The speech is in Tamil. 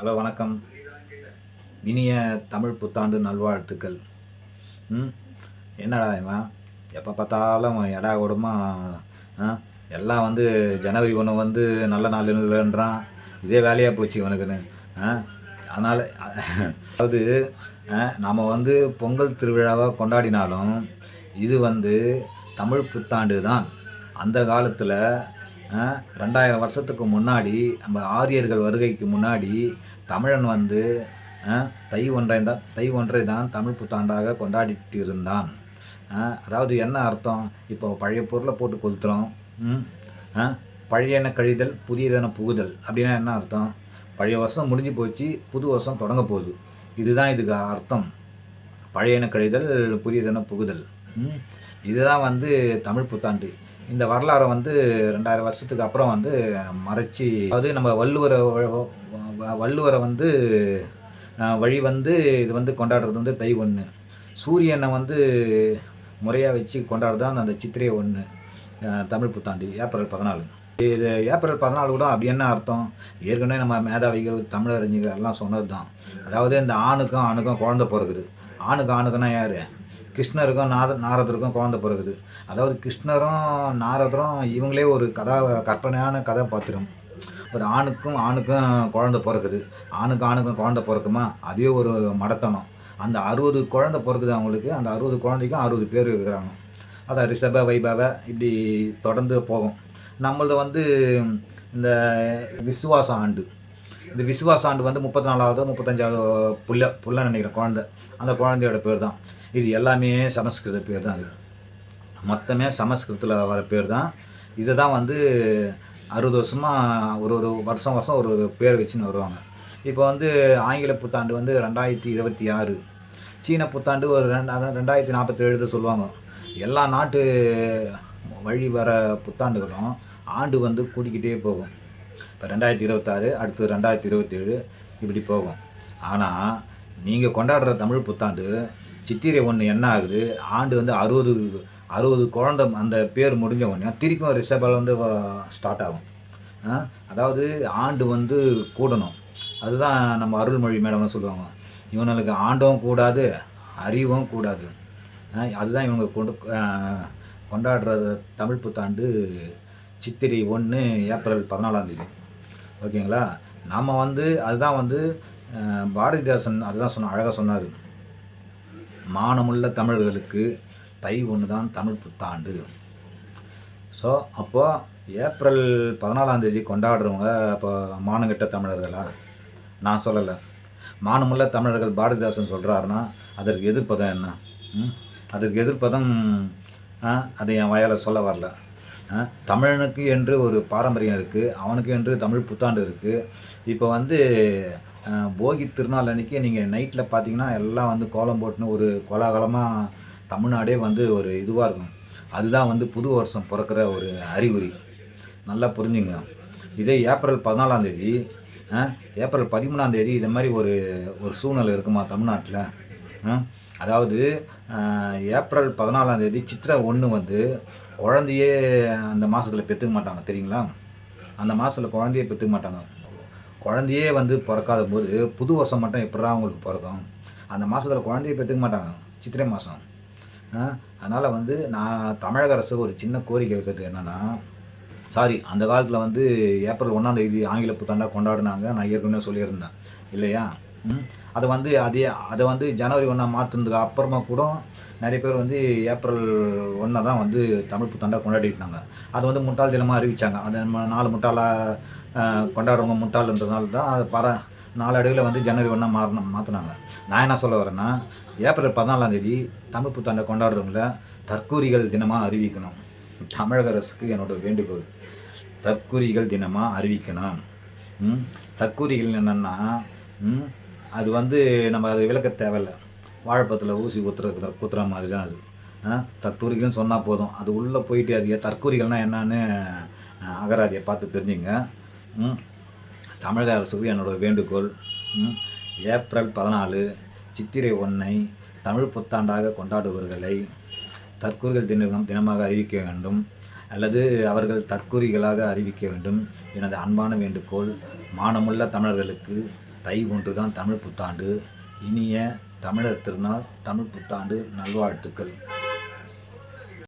ஹலோ வணக்கம். இனிய தமிழ் புத்தாண்டு நல்வாழ்த்துக்கள். ம்? என்னடா இவன்? எப்போ பார்த்தாலும் எடா கூடமா எல்லாம் வந்து ஜனவரி ஒன்று வந்து நல்ல நாள் இல்லைன்றான். இதே வேலையாக போச்சு இவனுக்குன்னு அதனால் அதாவது நாம் வந்து பொங்கல் திருவிழாவை கொண்டாடினாலும் இது வந்து தமிழ் புத்தாண்டு தான். அந்த காலத்தில் ரெண்டாயிரம் வருஷத்துக்கு முன்னாடி நம்ம ஆரியர்கள் வருகைக்கு முன்னாடி தமிழன் வந்து தை ஒன்றை தான் தை ஒன்றை தான் தமிழ் புத்தாண்டாக கொண்டாடிட்டு இருந்தான் அதாவது என்ன அர்த்தம்? இப்போ பழைய பொருளை போட்டு கொளுத்துறோம் ம் பழையன கழிதல் புதியதென புகுதல் அப்படின்னா என்ன அர்த்தம்? பழைய வருஷம் முடிஞ்சு போச்சு புது வருஷம் தொடங்க போகுது. இதுதான் இதுக்கு அர்த்தம். பழையன கழிதல் புதியதென புகுதல். இதுதான் வந்து தமிழ் புத்தாண்டு. இந்த வரலாறை வந்து ரெண்டாயிரம் வருஷத்துக்கு அப்புறம் வந்து மறைச்சி அதாவது நம்ம வள்ளுவரை வ- வள்ளுவரை வந்து வழி வந்து இது வந்து கொண்டாடுறது வந்து தை ஒன்று சூரியனை வந்து முறையாக வச்சு கொண்டாடுறது தான் அந்த சித்திரை ஒன்று தமிழ் புத்தாண்டு ஏப்ரல் பதினாலு. இது ஏப்ரல் பதினாலு கூட அப்படி என்ன அர்த்தம்? ஏற்கனவே நம்ம மேதாவிகள் தமிழறிஞர்கள் எல்லாம் சொன்னது தான் அதாவது இந்த ஆணுக்கும் ஆணுக்கும் குழந்த பிறகுது ஆணுக்கு ஆணுக்குன்னா யார்? கிருஷ்ணருக்கும் நாத நாரதருக்கும் குழந்தை பிறகுது அதாவது கிருஷ்ணரும் நாரதரும் இவங்களே ஒரு கதா கற்பனையான கதாபாத்திரம் ஒரு ஆணுக்கும் ஆணுக்கும் குழந்த பிறக்குது. ஆணுக்கு ஆணுக்கும் குழந்த பிறக்குமா? அதுவே ஒரு மடத்தனம். அந்த அறுபது குழந்த பிறக்குது அவங்களுக்கு. அந்த அறுபது குழந்தைக்கும் அறுபது பேர் இருக்கிறாங்க. அதான் ரிஷப வைபவ இப்படி தொடர்ந்து போகும். நம்மளது வந்து இந்த விசுவாச ஆண்டு. இந்த விசுவாச ஆண்டு வந்து முப்பத்தி நாலாவது முப்பத்தஞ்சாவது புள்ள புள்ள நினைக்கிறேன் குழந்தை. அந்த குழந்தையோட பேர் தான் இது எல்லாமே சமஸ்கிருத பேர் தான் இது. மொத்தமே சமஸ்கிருதத்தில் வர பேர் தான் இதை தான் வந்து அறுபது வருஷமாக ஒரு ஒரு வருஷம் வருஷம் ஒரு ஒரு பேர் வச்சுன்னு வருவாங்க. இப்போ வந்து ஆங்கில புத்தாண்டு வந்து ரெண்டாயிரத்தி இருபத்தி ஆறு. சீன புத்தாண்டு ஒரு ரெண்டா ரெண்டாயிரத்தி நாற்பத்தேழு சொல்லுவாங்க. எல்லா நாட்டு வழி வர புத்தாண்டுகளும் ஆண்டு வந்து கூட்டிக்கிட்டே போகும். இப்போ ரெண்டாயிரத்தி இருபத்தாறு அடுத்து ரெண்டாயிரத்தி இருபத்தேழு இப்படி போகும். ஆனால் நீங்கள் கொண்டாடுற தமிழ் புத்தாண்டு சித்திரை ஒன்று என்ன ஆகுது? ஆண்டு வந்து அறுபது அறுபது குழந்த அந்த பேர் முடிஞ்ச உடனே திருப்பியும் ரிஷபல் வந்து ஸ்டார்ட் ஆகும். அதாவது ஆண்டு வந்து கூடணும். அதுதான் நம்ம அருள்மொழி மேடம்னு சொல்லுவாங்க. இவனுக்கு ஆண்டவும் கூடாது அறிவும் கூடாது. அதுதான் இவங்க கொண்டு கொண்டாடுற தமிழ் புத்தாண்டு சித்திரை ஒன்று ஏப்ரல் பதினாலாம் தேதி. ஓகேங்களா? நாம் வந்து அதுதான் வந்து பாரதிதாசன் அதுதான் சொன்ன அழகாக சொன்னார். மானமுள்ள தமிழர்களுக்கு தை ஒன்று தான் தமிழ் புத்தாண்டு. ஸோ அப்போது ஏப்ரல் பதினாலாம் தேதி கொண்டாடுறவங்க அப்போ மானங்கெட்ட தமிழர்களா? நான் சொல்லலை. மானமுள்ள தமிழர்கள் பாரதிதாசன் சொல்கிறாருன்னா அதற்கு எதிர்ப்பதம் என்ன? ம்? அதற்கு எதிர்ப்பதம் அதை என் வாயால் சொல்ல வரல. தமிழனுக்கு என்று ஒரு பாரம்பரியம் இருக்குது அவனுக்கு என்று தமிழ் புத்தாண்டு இருக்குது இப்போ வந்து போகி திருநாள் அன்றைக்கி நீங்கள் நைட்டில் பார்த்தீங்கன்னா எல்லாம் வந்து கோலம் போட்டுன்னு ஒரு கோலாகலமாக தமிழ்நாடே வந்து ஒரு இதுவாக இருக்கும். அதுதான் வந்து புது வருஷம் பிறக்கிற ஒரு அறிகுறி. நல்லா புரிஞ்சுங்க. இதே ஏப்ரல் பதினாலாம் தேதி ஏப்ரல் பதிமூணாம் தேதி இது மாதிரி ஒரு ஒரு சூழ்நிலை இருக்குமா தமிழ்நாட்டில்? அதாவது ஏப்ரல் பதினாலாம் தேதி சித்திரை ஒன்று வந்து குழந்தையே அந்த மாதத்தில் பெற்றுக்க மாட்டாங்க தெரியுங்களா? அந்த மாதத்தில் குழந்தையே பெற்றுக்க மாட்டாங்க. குழந்தையே வந்து பிறக்காத போது புது வருஷம் மட்டும் எப்படா அவங்களுக்கு பிறக்கும்? அந்த மாதத்தில் குழந்தைய பெற்றுக்க மாட்டாங்க சித்திரை மாதம் அதனால் வந்து நான் தமிழக அரசு ஒரு சின்ன கோரிக்கை வைக்கிறது என்னென்னா சாரி அந்த காலத்தில் வந்து ஏப்ரல் ஒன்றாம் தேதி ஆங்கில புத்தாண்டாக கொண்டாடினாங்க நான் ஏற்கனவே சொல்லியிருந்தேன் இல்லையா? அதை வந்து அதே அதை வந்து ஜனவரி ஒன்றா மாற்றினதுக்கு அப்புறமா கூட நிறைய பேர் வந்து ஏப்ரல் ஒன்றை தான் வந்து தமிழ் புத்தாண்டாக கொண்டாடிட்டு இருந்தாங்க வந்து முட்டாள் தினமாக அறிவித்தாங்க அது நம்ம நாலு முட்டாளாக கொண்டாடுறவங்க முட்டாள்ன்றதுனால தான் அது பர நாளடைவில் வந்து ஜனவரி ஒன்றா மாறின மாற்றினாங்க நான் என்ன சொல்ல வரேன்னா ஏப்ரல் பதினாலாம் தேதி தமிழ் புத்தாண்டை கொண்டாடுறவங்கள தற்கூரிகள் தினமாக அறிவிக்கணும். தமிழக அரசுக்கு என்னோட வேண்டுகோள். தற்கூரிகள் தினமாக அறிவிக்கணும். தற்கூரிகள் என்னென்னா அது வந்து நம்ம அதை விளக்க தேவையில்ல. வாழைப்பத்தில் ஊசி குத்துற குத்துற மாதிரி தான் அது. தற்கூரிகள்னு சொன்னால் போதும். அது உள்ளே போயிட்டு அது தற்கூரிகள்னால் என்னன்னு அகராதியை பார்த்து தெரிஞ்சுங்க. தமிழக அரசுக்கு என்னோட வேண்டுகோள். ஏப்ரல் பதினாலு சித்திரை ஒன்றை தமிழ் புத்தாண்டாக கொண்டாடுபவர்களை தற்கூரிகள் தினம் தினமாக அறிவிக்க வேண்டும். அல்லது அவர்கள் தற்கூறிகளாக அறிவிக்க வேண்டும். எனது அன்பான வேண்டுகோள் மானமுள்ள தமிழர்களுக்கு தை ஒன்று தான் தமிழ் புத்தாண்டு. இனிய தமிழர் திருநாள் தமிழ் புத்தாண்டு நல்வாழ்த்துக்கள்.